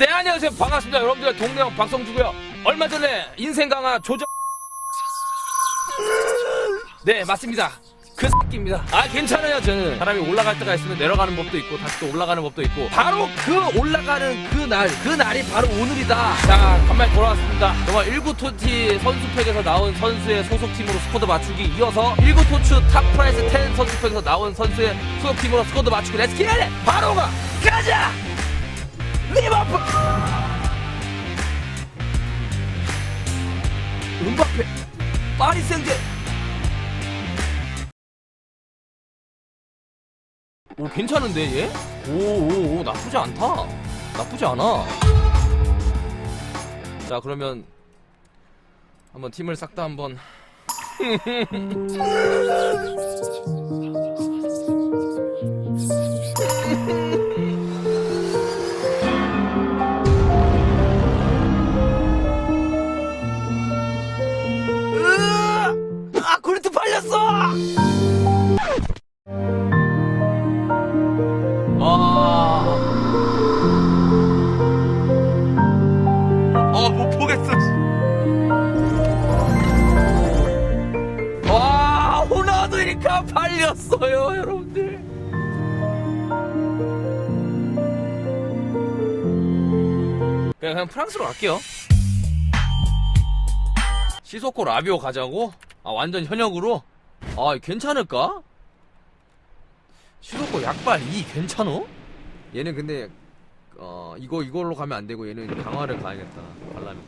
네 안녕하세요. 반갑습니다. 여러분들 동네 형 박성주고요. 얼마 전에 인생 강화 조정. 네 맞습니다. 그 새끼입니다. 아 괜찮아요 저는. 사람이 올라갈 때가 있으면 내려가는 법도 있고 다시 또 올라가는 법도 있고. 바로 그 올라가는 그날그 날이 바로 오늘이다. 자 간만에 돌아왔습니다. 정말 1구 토티 선수팩에서 나온 선수의 소속팀으로 스쿼드 맞추기 이어서 1구 토츠 탑 프라이스 10 선수팩에서 나온 선수의 소속팀으로 스쿼드 맞추기. 렛츠 기릿 바로 가 가자 리버풀 음바페 파리 생제! 오 괜찮은데 얘? 오오오 나쁘지 않다. 나쁘지 않아. 자 그러면 한번 팀을 싹 다 한번 팔렸어요, 여러분들. 그냥, 그냥 프랑스로 갈게요. 시소코 라비오 가자고? 아, 완전 현역으로? 아, 괜찮을까? 시소코 약발 2 괜찮어? 얘는 근데 어 이거 이걸로 가면 안 되고 얘는 강화를 가야겠다 발라면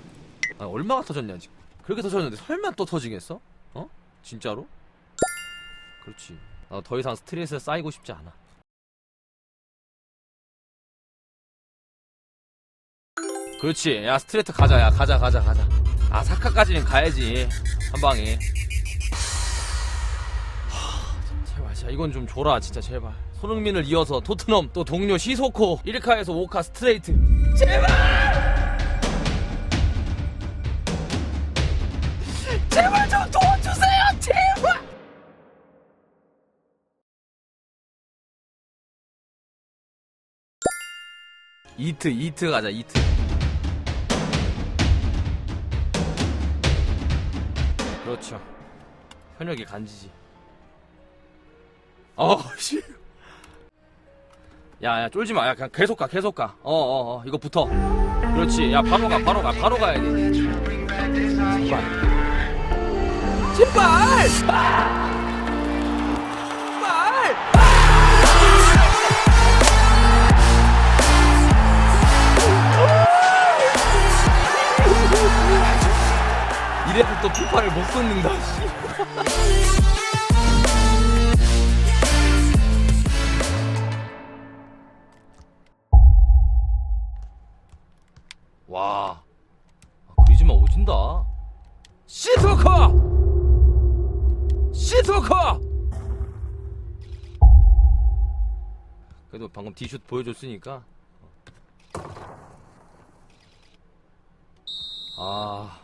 아 얼마가 터졌냐 지금 그렇게 터졌는데 설마 또 터지겠어? 어? 진짜로? 그렇지 나더 이상 스트레스에 쌓이고 싶지 않아. 그렇지. 야 스트레이트 가자. 야 가자 가자 가자. 아 사카까지는 가야지. 한 방에. 하, 제발 자 이건 좀 줘라 진짜 제발. 손흥민을 이어서 토트넘 또 동료 시소코 1카에서 5카 스트레이트. 제발! 제발 좀 도 이트 이트 가자 이트 그렇죠 현역이 간지지 어씨 야야 쫄지 마. 야 그냥 계속 가. 계속 가. 어어 어, 이거 붙어. 그렇지. 야 바로 가. 바로 가. 바로 가야 돼. 제발. 제발. 아! 이래서 또 피파를 못 쏟는다. 씨. 와. 아, 그리즈만 오진다. 시토커! 시토커! 그래도 방금 디슛 보여줬으니까. 아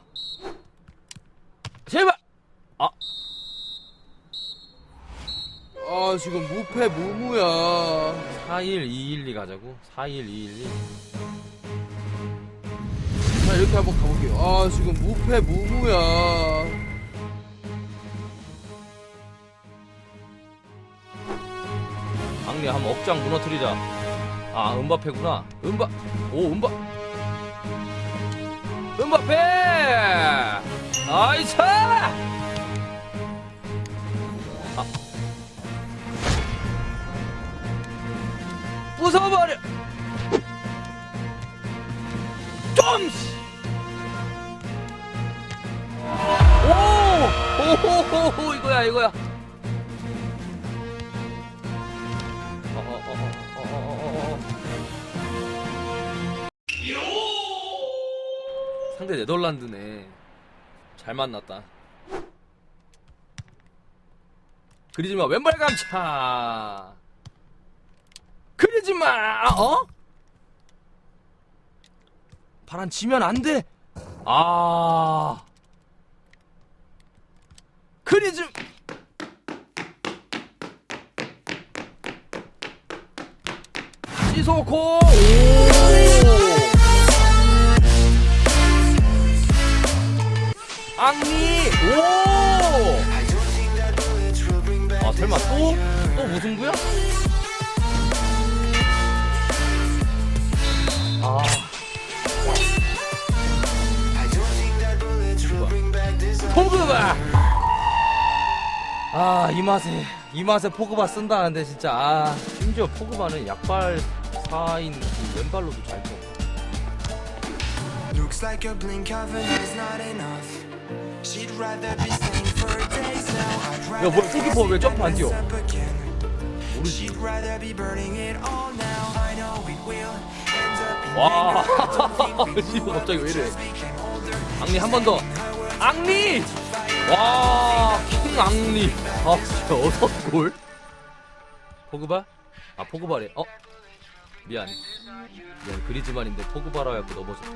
제발 아 아 지금 무패 무무야 41212 가자고 41212 자 이렇게 한번 가볼게요 아 지금 무패 무무야 강리 한번 억장 무너뜨리자. 아, 은바페구나. 은바, 오, 은바. 은바페! 나이스! 아. 부숴버려! 좀! 씨. 오! 오호호호, 이거야, 이거야. 상대 네덜란드네. 잘 만났다. 그리지마 왼발 감차. 그리지마 어? 바람 지면 안 돼. 아. 그리즘. 시소코 오 쌍미 오아 설마 또? 또 무승부야? 아 포그바 아이 맛에 이 맛에 포그바 쓴다는데 진짜 아 심지어 포그바는 약발 사인 그 왼발로도 잘 쳐. Looks like your blink of an is not enough. Rather 뭐야, 골키퍼 왜 점프 안 뛰어? 모르지. 와 이거 갑자기 왜 이래? 앙리 한 번 더. 앙리. 와킹 앙리. 아 진짜 어서 골. 포그바? 아 포그바래. 어 미안. 미안 그리즈만인데 포그바라 해갖고 넘어졌다.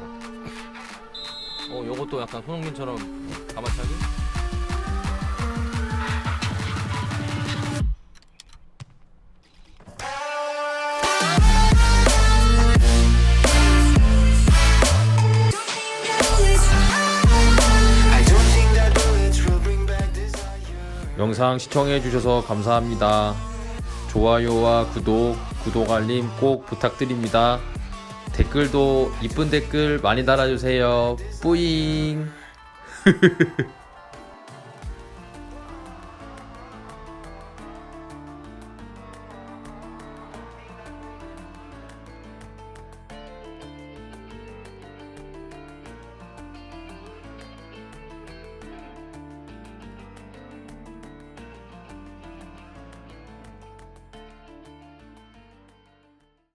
어 요것도 약간 손흥민처럼 가마차기? 영상 시청해 주셔서 감사합니다. 좋아요와 구독, 구독 알림 꼭 부탁드립니다. 댓글도 이쁜 댓글 많이 달아주세요. 뿌잉.